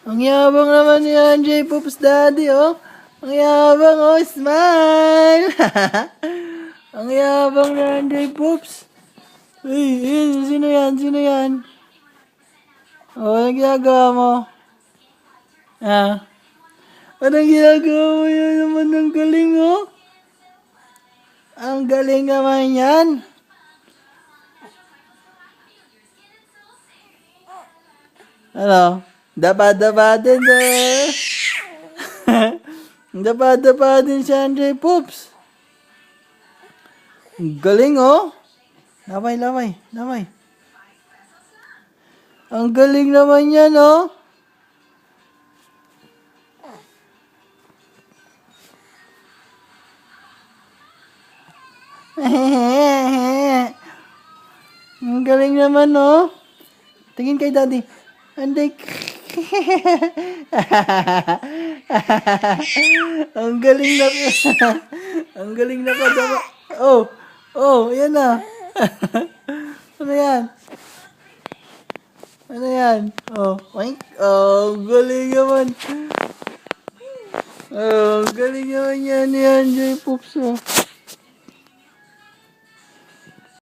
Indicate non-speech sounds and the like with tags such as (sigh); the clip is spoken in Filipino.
Ang yabang naman ni Anjay Poops Daddy, oh. Ang yabang, oh. Smile! (laughs) Ang yabang ni Anjay Poops. Uy, yun, sino yan? Sino yan? Oh, anong ginagawa mo? Ah? Anong ginagawa mo yun naman? Ang galing, oh. Ang galing naman yan. Ano? Daba-daba din eh. (laughs) Daba-daba din si Andre Poops. Galing oh. Lamay, lamay, lamay. Ang galing naman yan oh. (laughs) Ang galing naman oh. Tingin kay daddy. Anday. (laughs) Ang galing na Ang galing na kadama. Oh. Oh, yan na. (laughs) ano yan? Ano yan? Oh, oink. Oh, galing naman. Oh, galing naman yan. Yan, Joy Poops. Oh.